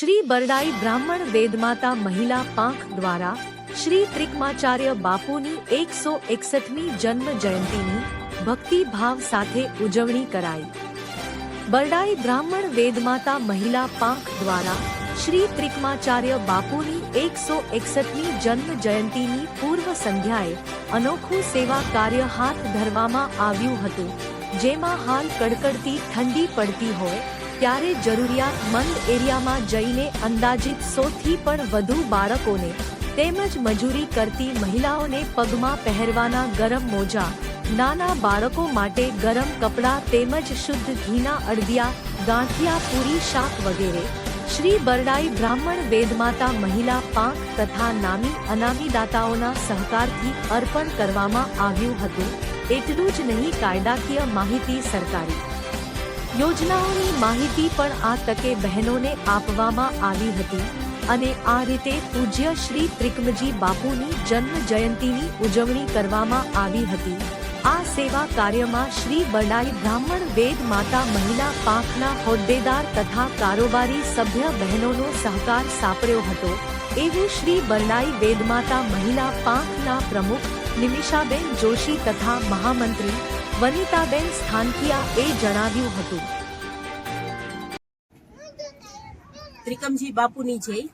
શ્રી બરડાઈ બ્રાહ્મણ વેદમાતા મહિલા પાંખ દ્વારા શ્રી ત્રિકમાચાર્ય બાપુની એકસો એકસઠમી જન્મ જયંતિની ભક્તિભાવ સાથે ઉજવણી કરાઈ. બરડાઈ બ્રાહ્મણ વેદમાતા મહિલા પાંખ દ્વારા શ્રી ત્રિકમાચાર્ય બાપુની એકસો એકસઠમી જન્મ જયંતિની પૂર્વ સંધ્યાએ અનોખું સેવા કાર્ય હાથ ધરવામાં આવ્યું હતું, જેમાં હાલ કડકડતી ઠંડી પડતી હોય ત્યારે જરૂરિયાતમંદ એરિયામાં જઈને અંદાજિત સોથી પણ વધુ બાળકોને તેમજ મજૂરી કરતી મહિલાઓને પગમાં પહેરવાના ગરમ મોજા, નાના બાળકો માટે ગરમ કપડાં તેમજ શુદ્ધ ઘીના અડદિયા, ગાંઠિયા, પૂરી, શાક વગેરે. શ્રી બરડાઈ બ્રાહ્મણ વેદમાતા મહિલા પાંખ તથા નામી અનામી દાતાઓના સહકારથી અર્પણ કરવામાં આવ્યું હતું. એટલું જ નહીં, કાયદાકીય માહિતી સરકારી. યોજનાઓની માહિતી પણ આ તકે બહેનોને આપવામાં આવી હતી અને આ રીતે પૂજ્ય શ્રી ત્રિકમજી બાપુની જન્મ જયંતિની ઉજવણી કરવામાં આવી હતી. આ સેવા કાર્યમાં શ્રી બરડાઈ બ્રાહ્મણ વેદ માતા મહિલા પાંખના હોદ્દેદાર તથા કારોબારી સભ્ય બહેનોનો સહકાર સાંપડ્યો હતો. એવું શ્રી બરડાઈ વેદમાતા મહિલા પાંખના પ્રમુખ નિમિષાબેન જોશી તથા મહામંત્રી વનિતાબેન સ્થાનકિયા એ જણાવ્યું હતું. ત્રિકમજી બાપુની જય.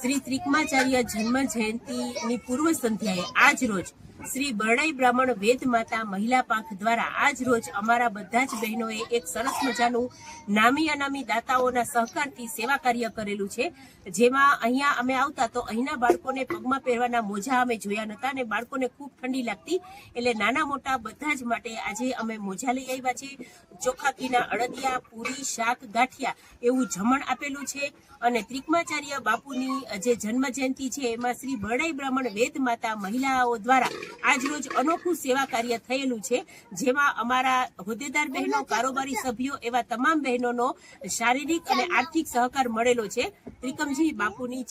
શ્રી ત્રિકમાચાર્ય જન્મ જયંતિની પૂર્વ સંધ્યાએ આજ રોજ શ્રી બરડાઈ બ્રાહ્મણ વેદ માતા મહિલા પાંખ દ્વારા આજ રોજ અમારા બધા જ બહેનોએ એક સરસ મજાનું નામી અનામી દાતાઓના સહકારથી સેવા કાર્ય કરેલું છે. જેમાં અહીંયા અમે આવતા તો અહીંના બાળકોને પગમાં પહેરવાના મોજા અમે જોયા નતા અને બાળકોને ખૂબ ઠંડી લાગતી. એટલે નાના મોટા બધા જ માટે આજે અમે મોજા લઈ આવ્યા છે. ચોખાકીના અડદિયા, પૂરી, શાક, ગાંઠિયા એવું જમણ આપેલું છે. અને ત્રિકમાચાર્ય બાપુની જે જન્મ જયંતિ છે, એમાં શ્રી બરડાઈ બ્રાહ્મણ વેદ માતા મહિલાઓ દ્વારા આજરોજ અનોખું સેવા કાર્ય થયેલું છે, જેમાં અમારા હોદ્દેદાર બહેનો, કારોબારી સભ્યો એવા તમામ બહેનોનો શારીરિક અને આર્થિક સહકાર મળેલો છે. ત્રિકમજી બાપુની